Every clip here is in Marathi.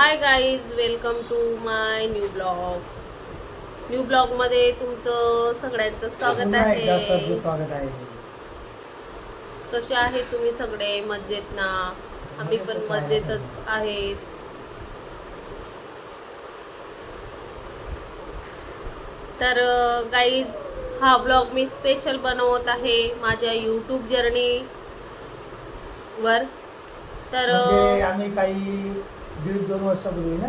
Hi guys welcome to my new blog new ब्लॉगमध्ये तुमचं सगळ्यांचं स्वागत आहे. स्वागत आहे. कसे आहे तुम्ही सगळे? मजेत ना? आम्ही पण मजेतच आहेत. तर गाईज हा ब्लॉग मी स्पेशल बनवत आहे माझ्या यूट्यूब जर्नी वर. तर म्हणजे आम्ही काही दीड दोन वर्षापूर्वी ना?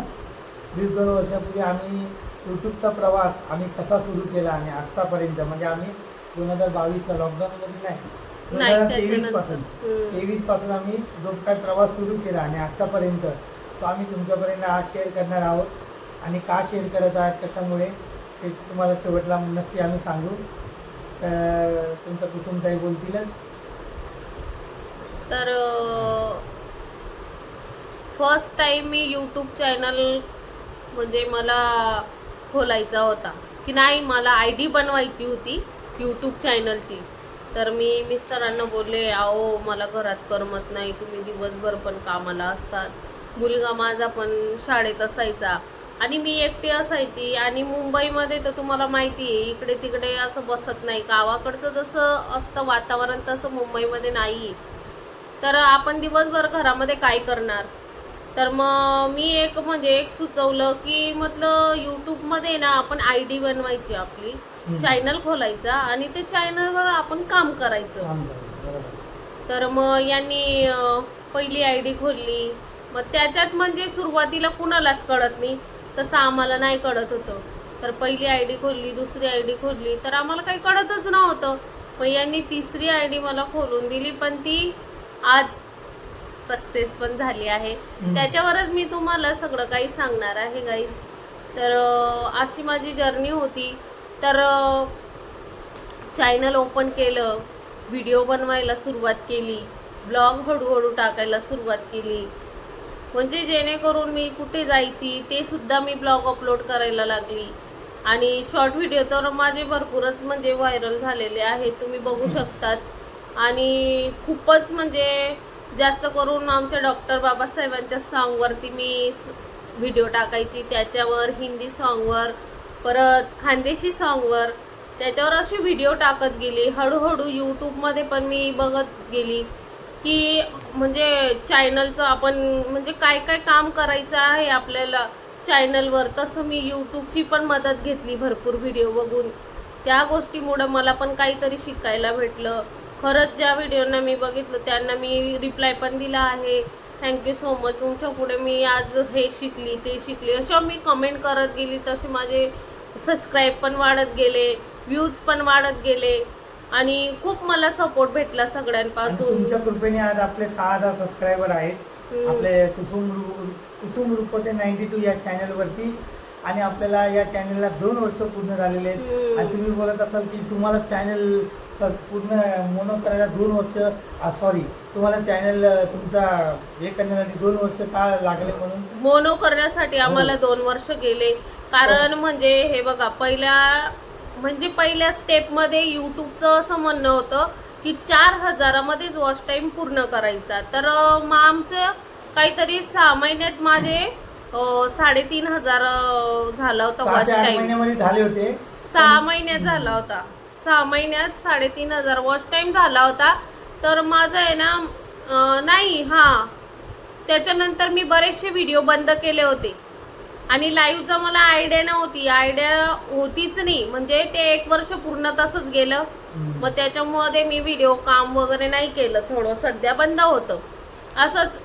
दीड दोन वर्षापूर्वी आम्ही युट्यूबचा प्रवास आम्ही कसा सुरू केला आणि आत्तापर्यंत? म्हणजे आम्ही दोन हजार बावीसला लॉकडाऊनमध्ये नाही. दोन हजार. तेवीसपासून. आम्ही जो काय प्रवास सुरू केला आणि आत्तापर्यंत तो आम्ही तुमच्यापर्यंत आज शेअर करणार आहोत. आणि का शेअर करत आहात कशामुळे ते तुम्हाला शेवटला नक्की आम्ही सांगू. तर तुमचं कुसुमताई बोलतीलच. तर फर्स्ट टाईम मी यूट्यूब चॅनल म्हणजे मला खोलायचा होता. की नाही मला आय डी बनवायची होती यूट्यूब चॅनलची तर मी मिस्टरांना बोलले आहो मला घरात करमत नाही तुम्ही दिवसभर पण कामाला असतात. मुलगा माझा पण शाळेत असायचा आणि मी एकटी असायची आणि मुंबईमध्ये तर तुम्हाला माहिती आहे इकडे तिकडे असं बसत नाही. गावाकडचं जसं असतं वातावरण तसं मुंबईमध्ये नाही. आहे. तर आपण दिवसभर घरामध्ये काय करणार? तर मग मी एक म्हणजे एक सुचवलं की म्हटलं यूट्यूबमध्ये ना आपण आय डी बनवायची आपली. चॅनल खोलायचा आणि ते चॅनलवर आपण काम करायचं. तर मग यांनी पहिली आय डी खोलली. मग त्याच्यात म्हणजे सुरुवातीला कुणालाच कळत नाही. तसं आम्हाला नाही कळत होतं. तर पहिली आय डी खोलली दुसरी आय डी खोलली तर आम्हाला काही कळतच नव्हतं. मग यांनी तिसरी आय डी मला खोलून दिली पण ती आज सक्सेस पण झाली आहे. त्याच्यावरच मी तुम्हाला सगळं काही सांगणार आहे गाईज तर अशी माझी जर्नी होती. तर चॅनल ओपन केलं व्हिडिओ बनवायला सुरुवात केली ब्लॉग हळूहळू टाकायला सुरुवात केली. म्हणजे जेणेकरून मी कुठे जायची ते सुद्धा मी ब्लॉग अपलोड करायला लागली. आणि शॉर्ट व्हिडिओ तर माझे भरपूरच म्हणजे व्हायरल झालेले आहेत तुम्ही बघू शकतात. आणि खूपच म्हणजे जास्त करून आमच्या डॉक्टर बाबासाहेबांच्या सॉन्गवरती मी व्हिडिओ टाकायची. त्याच्यावर हिंदी सॉन्गवर परत खानदेशी सॉन्गवर त्याच्यावर असे व्हिडिओ टाकत गेली. हळूहळू यूट्यूबमध्ये पण मी बघत गेली की म्हणजे चॅनलचं आपण म्हणजे काय काय काम करायचं आहे आपल्याला चॅनलवर तसं मी यूट्यूबची पण मदत घेतली भरपूर व्हिडिओ बघून. त्या गोष्टीमुळं मला पण काहीतरी शिकायला भेटलं. खरंच ज्या व्हिडिओना मी बघितलं त्यांना मी रिप्लाय पण दिला आहे. थँक्यू सो मच तुमच्यापुढे मी आज हे शिकली ते शिकली. असं मी कमेंट करत गेली तसे माझे सबस्क्राईब पण वाढत गेले व्ह्यूज पण वाढत गेले. आणि खूप मला सपोर्ट भेटला सगळ्यांपासून. तुमच्या कृपेने आज आपले सहा हजार सबस्क्रायबर आहेत. आपले कुसुम कुसुम रुपते नाईन्टी टू या चॅनलवरती आणि आपल्याला या चॅनलला दोन वर्ष पूर्ण झालेले आहेत. आणि तुम्ही बोलत असाल की तुम्हाला चॅनल पूर्ण मोनो करायला दोन वर्ष सॉरी तुम्हाला चॅनल तुमचा हे करण्यासाठी दोन वर्ष का लागले म्हणून? मोनो करण्यासाठी आम्हाला दोन वर्ष गेले. कारण म्हणजे हे बघा पहिल्या म्हणजे पहिल्या स्टेपमध्ये युट्यूबचं असं म्हणणं होतं की चार हजारामध्येच वॉच टाइम पूर्ण करायचा. तर मग आमचं काहीतरी सहा महिन्यात माझे साडेतीन हजार झाला होता वॉच महिन्यामध्ये झाले होते. सहा महिन्यात झाला होता. सहा महिन्यात साडेतीन हजार वॉच टाइम झाला होता. तर माझं आहे ना नाही हा. त्याच्यानंतर मी बरेचसे व्हिडिओ बंद केले होते. आणि लाईव्हचं मला आयडिया नव्हती. आयडिया होतीच नाही. म्हणजे ते एक वर्ष पूर्ण तसंच गेलं. मग त्याच्यामध्ये मी व्हिडिओ काम वगैरे नाही केलं. थोडं सध्या बंद होतं. असंच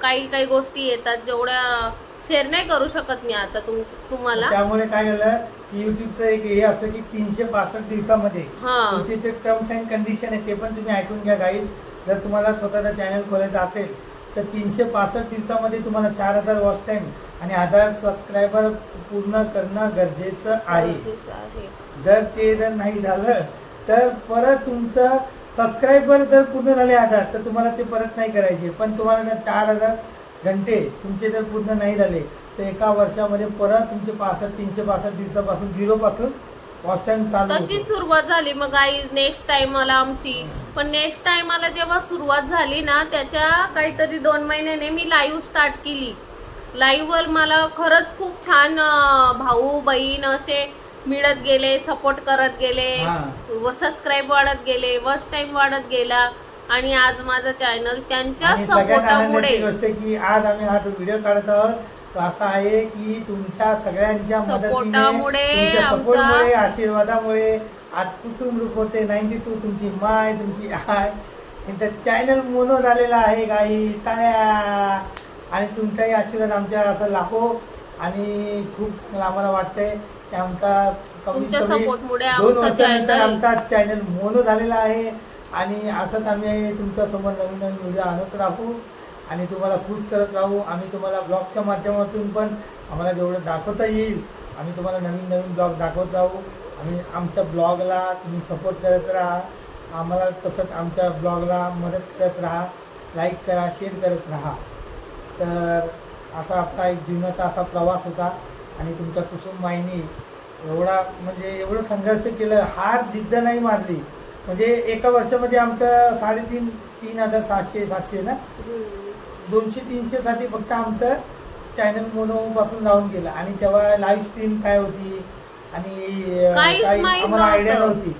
काही काही गोष्टी येतात. जेवढ्या शेअर नाही करू शकत मी आता तुम तुम्हाला. त्यामुळे काय झालं? युट्यूबचं एक हे असतं की तीनशे पासष्ट दिवसामध्ये हा. तुमची टर्म्स अँड कंडिशन आहे ते पण तुम्ही ऐकून घ्या गाईज जर तुम्हाला स्वतःचा चॅनल खोलायचं असेल तर तीनशे पासष्ट दिवसामध्ये तुम्हाला चार हजार वॉच टाईम आणि हजार सबस्क्रायबर पूर्ण करणं गरजेचं आहे. गरजेचं आहे. जर ते जर नाही झालं तर परत तुमचं सबस्क्रायबर जर पूर्ण झाले हजार तर तुम्हाला ते परत नाही करायचे. पण तुम्हाला जर चार हजार घंटे तुमचे जर पूर्ण नाही झाले तर एका वर्षामध्ये परत तुमचे पासष्ट तीनशे पासष्ट दिवसापासून झिरोपासून चालू तशी होतो. सुरुवात झाली. मग आई नेक्स्ट टाइमाला आमची. पण नेक्स्ट टाइमाला जेव्हा सुरुवात झाली ना त्याच्या काहीतरी दोन महिन्याने मी लाईव्ह स्टार्ट केली. लाईव्हवर मला खरंच खूप छान अं, भाऊ बहीण असे मिळत गेले सपोर्ट करत गेले हा. व सबस्क्राईब वाढत गेले वॉच टाइम वाढत गेला. आणि आज माझं चॅनल त्यांच्या आणि सगळ्यात सपोर्टामुळे गोष्ट की आज आम्ही हा व्हिडिओ काढत आहोत असा आहे की तुमच्या सगळ्यांच्या मदतीने सपोर्टामुळे आमचा- आशीर्वादामुळे आज कुसुम रूप होते. नाईन्टी टू तुमची माय तुमची आय. यांचं चॅनल मोनो झालेला आहे काही. टाळ्या. आणि तुमचाही आशीर्वाद आमच्या असं लाखो. आणि खूप चांगलं आम्हाला वाटतंय. की आमचा कमीत तुमच्या कमी दोन आमचं वर्षानंतर channel- आमचा चॅनल मोनो झालेला आहे. आणि असंच आम्ही तुमच्यासमोर नवीन नवीन व्हिडिओ आणत राहू. आणि तुम्हाला खुश करत राहू. आम्ही तुम्हाला ब्लॉगच्या माध्यमातून पण आम्हाला जेवढं दाखवता येईल आम्ही तुम्हाला नवीन नवीन ब्लॉग दाखवत राहू. आम्ही आमच्या ब्लॉगला तुम्ही सपोर्ट करत राहा. आम्हाला तसंच आमच्या ब्लॉगला मदत करत राहा. लाईक करा शेअर करत राहा. तर असा आपला एक जीवनाचा असा प्रवास होता. आणि तुमच्या कुसुम माईनी एवढा म्हणजे एवढं संघर्ष केलं हार जिद्द नाही मारली. म्हणजे एका वर्षामध्ये आमचं साडेतीन तीन हजार सातशे सातशे ना? दोनशे तीनशेसाठी फक्त आमचं चॅनल मोनोपासून जाऊन गेलं. आणि तेव्हा लाईव्ह स्ट्रीम काय होती? आणि अं, काहीच काही माहीत आम्हाला आयडिया नव्हतं. नव्हती.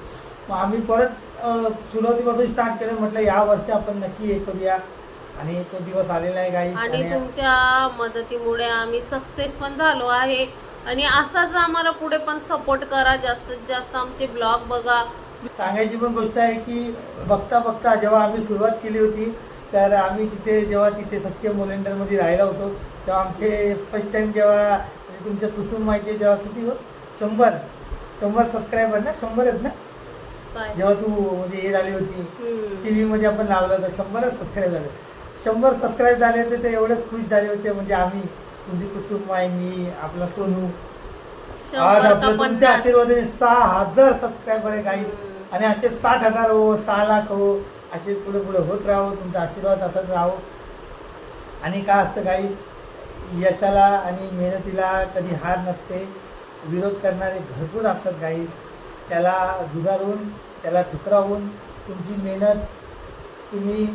मग आम्ही परत अं, सुरुवातीपासून स्टार्ट केलं. म्हटलं या वर्षी आपण नक्की हे करूया. आणि तो दिवस आलेला आहे काही आणि तुमच्या मदतीमुळे आम्ही सक्सेस पण झालो आहे. आणि असाच आम्हाला पुढे पण सपोर्ट करा. जास्तीत जास्त आमचे ब्लॉग बघा. सांगायची पण गोष्ट आहे की बघता बघता जेव्हा आम्ही सुरुवात केली होती तर आम्ही तिथे जेव्हा तिथे सत्य मोलेंडरमध्ये राहिला होतो तेव्हा आमचे फर्स्ट टाइम जेव्हा म्हणजे तुमच्या कुसुम माहिती जेव्हा किती हो? शंभर. शंभर सबस्क्रायबर ना? शंभरच ना? जेव्हा तू म्हणजे हे झाली होती. टी व्हीमध्ये आपण लावलं होतं शंभरच सबस्क्राईब झाले. शंभर सबस्क्राईब झाले होते ते एवढे खुश झाले होते म्हणजे आम्ही तुमची कुसुम माय मी आपला सोनू. आज आपलं तुमच्या आशीर्वादाने सहा हजार सबस्क्रायबर आहे काही. आणि असे साठ हजार हो सहा लाख हो असे पुढे पुढे होत राहो तुमचा आशीर्वाद असत राहो. आणि काय असतं काही यशाला आणि मेहनतीला कधी हार नसते. विरोध करणारे भरपूर असतात काही. त्याला जुगारून त्याला ठुकरावून तुमची मेहनत तुम्ही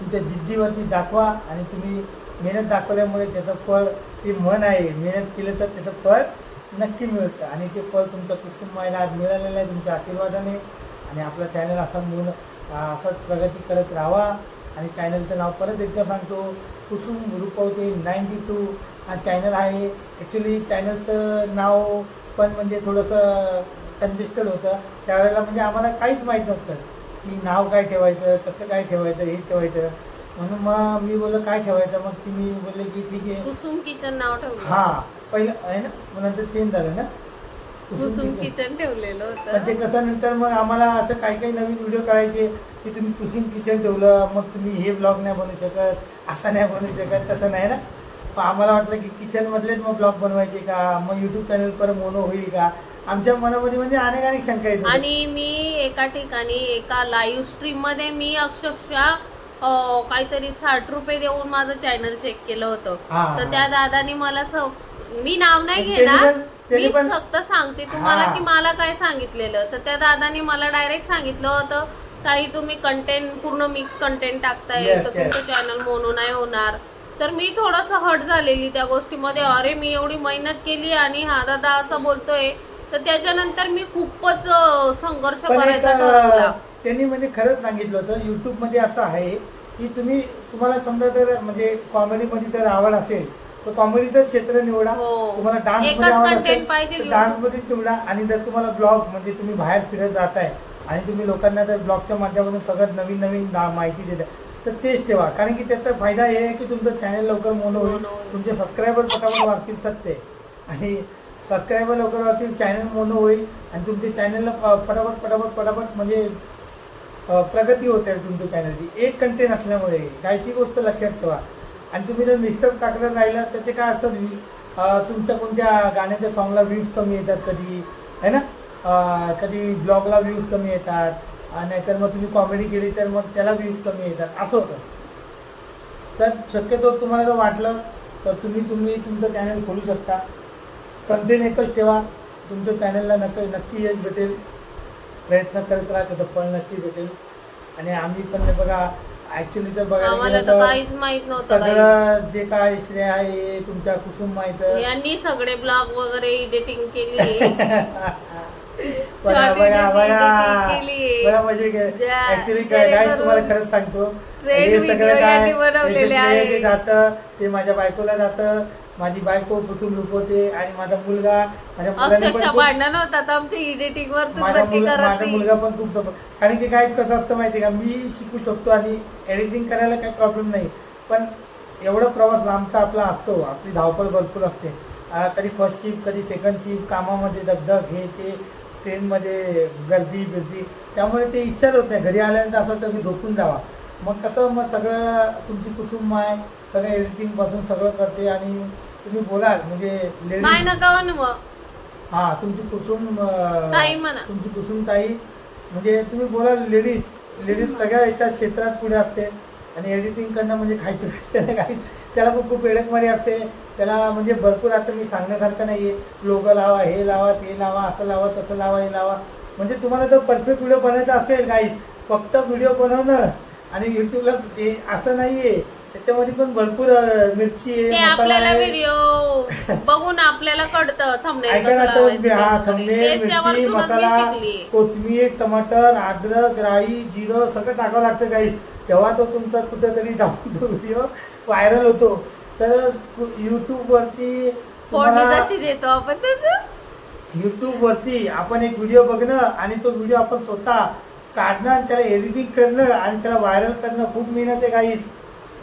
तुमच्या जिद्दीवरती दाखवा आणि तुम्ही मेहनत दाखवल्यामुळे त्याचं फळ ते मन आहे. मेहनत केलं तर त्याचं फळ नक्की मिळतं. आणि ते फळ तुमचं कुसुम मायला आज मिळालेलं आहे तुमच्या आशीर्वादाने. आणि आपला चॅनल असा मिळून असंच प्रगती करत राहावा. आणि चॅनलचं नाव परत एकदा सांगतो कुसुम रुपवते नाईन्टी टू हा चॅनल आहे. ॲक्च्युली चॅनलचं नाव पण म्हणजे थोडंसं कंजेस्टेड होतं. त्यावेळेला म्हणजे आम्हाला काहीच माहीत नव्हतं की नाव काय ठेवायचं कसं काय ठेवायचं हे ठेवायचं. म्हणून मग मी बोललो काय ठेवायचं? मग ती मी बोलले की ठीक आहे. कुसुम किचन नाव ठेवलं. हां पहिलं आहे ना? मग नंतर चेंज झालं ना? किचन. ठेवलेलं पण ते होतं कसं नंतर मग आम्हाला असं काही काही नवीन व्हिडिओ काढायचे की तुम्ही कुसुम किचन ठेवलं मग तुम्ही हे ब्लॉग नाही बनवू शकत असं नाही बनवू शकत तसं नाही ना मग आम्हाला वाटलं की किचनमधलेच मग ब्लॉग बनवायचे का मग यूट्यूब चॅनल पर मोनो होईल का आमच्या मनामध्ये म्हणजे अनेक अनेक शंका येत होत्या. आणि मी एका ठिकाणी एका लाईव्ह स्ट्रीममध्ये मी अक्षरशः अं, काहीतरी साठ रुपये देऊन माझं चॅनल चेक केलं होतं हा. तर त्या दादाने मला स- मी नाव नाही घेणार पण- मी फक्त सांगते तुम्हाला. की मला काय सांगितलेलं. तर त्या दादाने मला डायरेक्ट सांगितलं होतं काही तुम्ही कंटेंट पूर्ण मिक्स कंटेंट टाकताय तर. तुमचं चॅनल मोनो नाही होणार. तर मी थोडस हट झालेली त्या गोष्टीमध्ये. अरे मी एवढी मेहनत केली आणि हा दादा असं बोलतोय. तर त्याच्यानंतर मी खूपच संघर्ष करायचा ठरवला. त्यांनी म्हणजे खरंच सांगितलं होतं यूट्यूबमध्ये असं आहे की तुम्ही तुम्हाला समजा जर म्हणजे कॉमेडीमध्ये जर आवड असेल तर कॉमेडीचं क्षेत्र निवडा. हो. तुम्हाला एकच आवड content असेल YouTube. डान्समध्ये निवडा आणि जर तुम्हाला ब्लॉग म्हणजे तुम्ही बाहेर फिरत जाताय आणि तुम्ही लोकांना जर ब्लॉगच्या माध्यमातून सगळ्यात नवीन नवीन माहिती देताय तर तेच ठेवा. कारण की त्याचा फायदा हे आहे की तुमचं चॅनल लवकर मोनो होईल. मोनो होईल. तुमचे सबस्क्रायबर पटापट वाढतील सत्य आणि सबस्क्रायबर लवकर वाढतील चॅनल मोनो होईल. आणि तुमच्या चॅनलला पटापट पटापट पटापट म्हणजे अ, प्रगती होते तुमच्या चॅनलची एक कंटेंट असल्यामुळे काहीशी गोष्ट लक्षात ठेवा. आणि तुम्ही जर मिक्सर टाकलं राहिलं तर ते काय असतं तुमच्या कोणत्या गाण्याच्या सॉंगला व्ह्यूज कमी येतात कधी आहे ना? कधी ब्लॉगला व्ह्यूज कमी येतात नाहीतर मग तुम्ही कॉमेडी केली तर मग त्याला व्ह्यूज कमी येतात. असं होतं. तर शक्यतो तुम्हाला जर वाटलं तर तुम्ही तुम्ही तुमचं चॅनल खोलू शकता. कंटेंट एकच ठेवा. तुमच्या चॅनलला नक्की नक्की यश भेटेल. प्रयत्न करत राहा त्याचं फळ नक्की भेटेल. आणि आम्ही पण बघा ऍक्च्युली तर बघायला आम्हाला गेलं तर तर काहीच माहीत नव्हतं काही. सगळं जे काय श्रेय आहे तुमच्या कुसुम माहीत यांनी सगळे ब्लॉग वगैरे एडिटिंग केली बघा बघा बघा. बघा म्हणजे ज्या- ऍक्च्युली काय काय जेणेकरून तुम्हाला खरंच सांगतो हे video सगळं काय यांनी बनवलेले श्रेय आहे. जातं ते माझ्या बायकोला जातं माझी बायको कुसुम लुकवते आणि माझा मुलगा माझ्या मुलाने पण अक्षरशः खूप- भांडण होतात आमच्या एडिटिंग वर तर माझा मुलगा करत माझा नाही. मुलगा पण खूप सपोर्ट कारण की काय कसं असतं माहिती का मी शिकू शकतो आणि एडिटिंग करायला काही प्रॉब्लेम नाही. पण एवढा प्रवास लांबचा आपला असतो आपली धावपळ भरपूर असते. कधी फर्स्ट शिफ्ट कधी सेकंड शिफ्ट कामामध्ये दगदग हे ते ट्रेनमध्ये गर्दी बिर्दी. त्यामुळे ते इच्छाच होत नाही. घरी आल्यानंतर असं वाटतं की झोपून जावा. मग कसं मग सगळं तुमची कुटुंब आहे सगळं एडिटिंगपासून सगळं करते आणि तुम्ही बोलाल म्हणजे लेडीज नका म्हणू मग. हा तुमची कुसुम अं, ताई म्हणा. तुमची कुसुम ताई. म्हणजे तुम्ही बोला लेडीज लेडीज सगळ्या याच्या क्षेत्रात पुढे असते. आणि एडिटिंग करणं म्हणजे खायची गोष्ट नाही काही त्याला पण खूप एडकमारी असते. त्याला म्हणजे भरपूर आता मी सांगण्यासारखं नाही आहे लोगो लावा हे लावा ते लावा असं लावा तसं लावा हे लावा. म्हणजे तुम्हाला जर परफेक्ट व्हिडिओ बनवायचा असेल काही फक्त व्हिडिओ बनवणं आणि यूट्यूबला हे असं नाही आहे त्याच्यामध्ये पण भरपूर मिरची ते आहे मसाला आपल्याला आहे. व्हिडिओ बघून आपल्याला कळतं थंबनेल ऐका ना हा. मिरची मी मसाला शिकली. कोथिंबीर टमाटर अद्रक राई जिरं सगळं टाकावं लागतं काही. तेव्हा तो तुमचा कुठेतरी जाऊन तो व्हिडिओ व्हायरल होतो. तर यूट्यूब वरती फोडणी तुम्हाला जशी देतो आपण तसं. वरती आपण एक व्हिडिओ बघणं आणि तो व्हिडिओ आपण स्वतः काढणं आणि त्याला एडिटिंग करणं आणि त्याला व्हायरल करणं खूप मेहनत आहे काही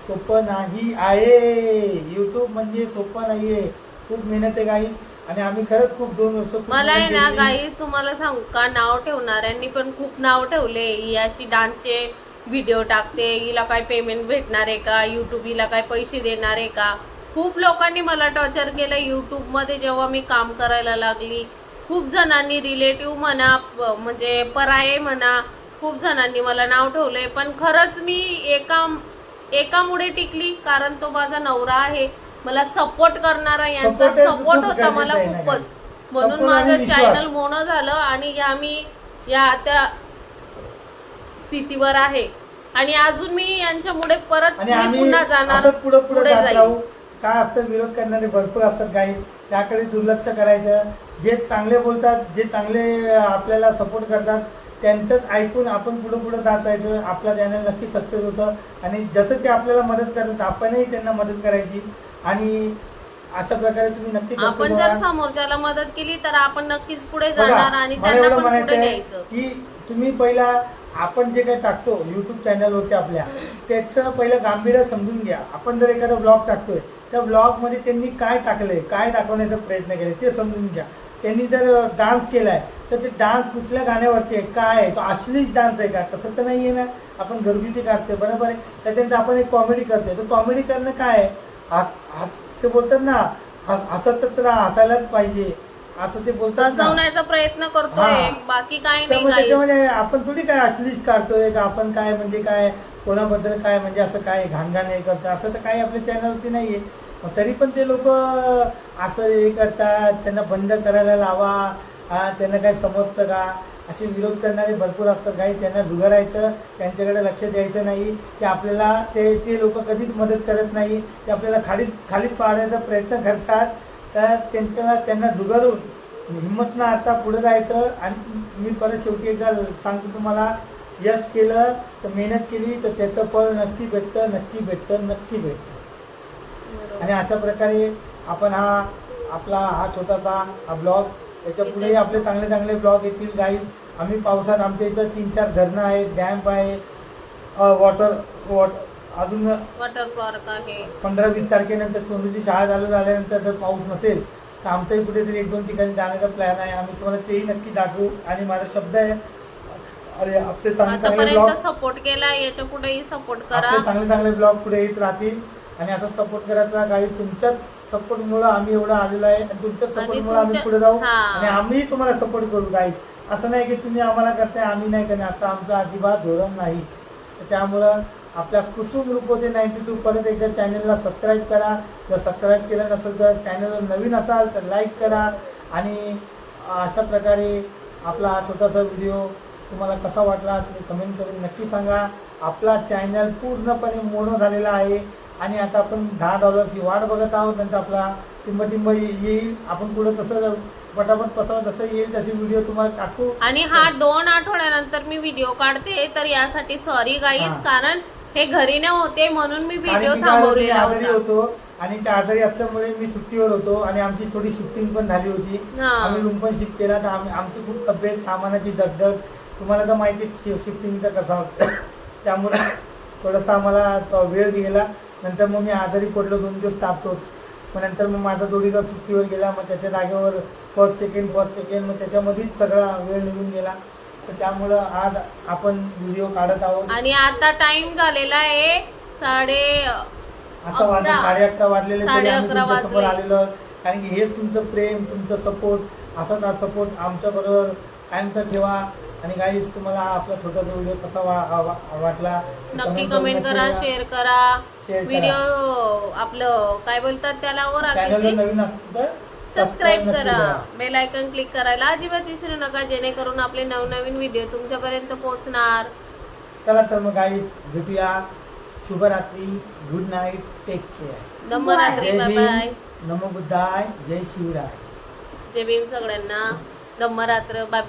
सोपं नाही आहे. यूट्यूब म्हणजे सोपं नाही आहे खूप मेहनत आहे काही आणि आम्ही खरंच खूप दोन वर्ष मला आहे ना. गाईज तुम्हाला सांगू का? नाव ठेवणाऱ्यांनी पण खूप नाव ठेवले. ही अशी डान्सचे व्हिडिओ टाकते. हिला काय पेमेंट भेटणार आहे का? युट्यूब हिला काय पैसे देणार आहे का? खूप लोकांनी मला टॉर्चर केलं. यूट्यूबमध्ये जेव्हा मी काम करायला लागली खूप जणांनी रिलेटिव्ह म्हणा म्हणजे पराये म्हणा खूप जणांनी मला नाव ठेवलंय. पण खरंच मी एका एकामुळे टिकली कारण तो माझा नवरा आहे मला सपोर्ट करणारा यांचा Support सपोर्ट खूप होता मला गरजेचं आहे ना, खूपच. म्हणून Support आणि माझं विश्वास. चॅनल मोनं झालं आणि या मी या त्या स्थितीवर आहे आणि अजून मी यांच्यामुळे परत आणि मी आम्ही पुन्हा जाणार असंच पुढे पुढे पुढे जात जाईल. राहू काय असतं विरोध करणारे भरपूर असतात गाईस त्याकडे दुर्लक्ष करायचं जे चांगले बोलतात जे चांगले आपल्याला सपोर्ट करतात त्यांचंच ऐकून आपण पुढे पुढे जात राहायचं आपलं चॅनल नक्की सक्सेस होतं. आणि जसं ते आपल्याला मदत करतात आपणही त्यांना मदत करायची. आणि अशा प्रकारे तुम्ही नक्की आपण जर. समोरच्याला मदत केली तर आपण नक्कीच पुढे जाणार आणि त्यांना म्हणायचं आहे की तुम्ही पहिला आपण जे काही टाकतो युट्यूब चॅनलवरती आपल्या त्याचं पहिलं गांभीर्य समजून घ्या. आपण जर एखादा ब्लॉग टाकतोय त्या ब्लॉगमध्ये त्यांनी काय टाकलंय काय दाखवण्याचा प्रयत्न केले ते समजून घ्या. त्यांनी जर डान्स केलाय तर ते डान्स कुठल्या गाण्यावरती आहे काय आहे? तो अश्लीच डान्स आहे का? तसं तर नाही आहे ना. आपण घरगुती काढतोय बरोबर आहे? त्याच्यानंतर आपण एक कॉमेडी करतोय. तर कॉमेडी करणं काय आहे? हस हस ते बोलतात ना हस- हसत तर हसायलाच पाहिजे. असं ते बोलतात हसवण्याचा प्रयत्न करतोय. बाकी काही नाही त्याच्यामध्ये आपण थोडी काय अश्लीच काढतोय का आपण काय म्हणजे काय कोणाबद्दल काय म्हणजे असं काय घाणघाण हे करतो असं तर काही आपल्या चॅनलवरती नाहीये. तरी पण ते लोक असं हे करतात त्यांना बंद करायला लावा त्यांना काही समजतं का? असे विरोध करणारे भरपूर असतात. काही त्यांना जुगारायचं त्यांच्याकडे लक्ष द्यायचं नाही. ते आपल्याला ते ते लोक कधीच मदत करत नाही. ते आपल्याला खालीत खालीत पाडण्याचा प्रयत्न करतात. तर त्यांच्याला त्यांना जुगारून हिंमत ना आता पुढे जायचं. आणि मी परत शेवटी एकदा सांगतो तुम्हाला यश केलं तर मेहनत केली तर त्याचं फळ नक्की भेटतं नक्की भेटतं नक्की भेटतं. आणि अशा प्रकारे आपण हा आपला हा छोटासा हा ब्लॉग त्याच्या पुढे आपले चांगले चांगले ब्लॉग येतील गाईज आम्ही पावसात आमच्या इथं तीन चार धरणं आहेत डॅम्प आहे वॉटर वॉट अजून वॉटर पार्क आहे. पंधरा वीस तारखेनंतर सोनूची शाळा चालू झाल्यानंतर जर पाऊस नसेल तर आमचंही कुठेतरी एक दोन ठिकाणी जाण्याचा प्लॅन आहे. आम्ही तुम्हाला तेही नक्की दाखवू. आणि माझा शब्द आहे अरे आपले चांगले चांगले ब्लॉग. सपोर्ट केला याच्या पुढेही सपोर्ट करा. चांगले चांगले ब्लॉग पुढे येत राहतील. आणि असं सपोर्ट करायचा काही तुमच्याच सपोर्टमुळे आम्ही एवढं आलेलो आहे. आणि तुमच्याच सपोर्टमुळे आम्ही पुढे जाऊ. आणि आम्ही तुम्हाला सपोर्ट करू गाईस असं नाही की तुम्ही आम्हाला करताय आम्ही नाही करणार. असं आमचं अजिबात धोरण नाही. तर त्यामुळं आपल्या कुसुम रुपोते नाईन्टी टू परत एकदा चॅनलला सबस्क्राईब करा. जर सबस्क्राईब केलं नसेल तर चॅनलवर नवीन असाल तर लाईक करा. आणि अशा प्रकारे आपला हा छोटासा व्हिडिओ तुम्हाला कसा वाटला तुम्ही कमेंट करून नक्की सांगा. आपला चॅनल पूर्णपणे मोनो झालेला आहे. आणि आता आपण दहा डॉलरची वाट बघत आहोत नंतर आपला टिंब ये- येईल. आपण पुढे तसं पटापट कसं जसं येईल तसे व्हिडिओ तुम्हाला टाकू. आणि हा दोन आठवड्यानंतर मी व्हिडिओ काढते तर यासाठी सॉरी गाईज हा. कारण हे घरी न होते म्हणून मी व्हिडिओ थांबवलेला आजारी होता. आणि त्या आजारी असल्यामुळे मी सुट्टीवर होतो आणि आमची थोडी शिफ्टिंग पण झाली होती. आम्ही रूम पण शिफ्ट केला तर आमची खूप तब्येत सामानाची दगदग तुम्हाला तर माहितीच शिफ्टिंगचा कसा असतं. त्यामुळे थोडंसं आम्हाला वेळ गेला. नंतर मग मी आजारी पडलो दोन दिवस तापतो मग नंतर मग माझा जोडीदार सुट्टीवर गेला मग त्याच्या जागेवर फर्स्ट सेकंड फर्स्ट सेकंड मग त्याच्यामध्येच सगळा वेळ निघून गेला. तर त्यामुळं आज आपण व्हिडिओ काढत आहोत. आणि आता टाइम झालेला आहे साडे आता वाजले. साडे अकरा वाजलेले तरी साडे आम्ही अकरा वाजले. आलेलो आहोत. कारण की हेच तुमचं प्रेम तुमचं सपोर्ट असाच सपोर्ट आमच्या बरोबर कायमचा ठेवा. आणि गाईज तुम्हाला आपला छोटासा व्हिडिओ कसा वा- वा- वाटला नक्की कमेंट करा. शेअर करा. Share करा. व्हिडिओ आपलं काय बोलतात त्याला वर नवीन असेल तर सबस्क्राईब नक्की करा. बेल आयकन क्लिक करायला अजिबात विसरू नका जेणेकरून आपले नवनवीन व्हिडिओ तुमच्यापर्यंत पोहोचणार. चला तर मग गाईज भेटूया. शुभरात्री. गुड नाईट टेक केअर दमरात्री जय बाय बाय नमो बुद्धाय. जय शिवराय. जय भीम सगळ्यांना. दमरात्र बाय बाय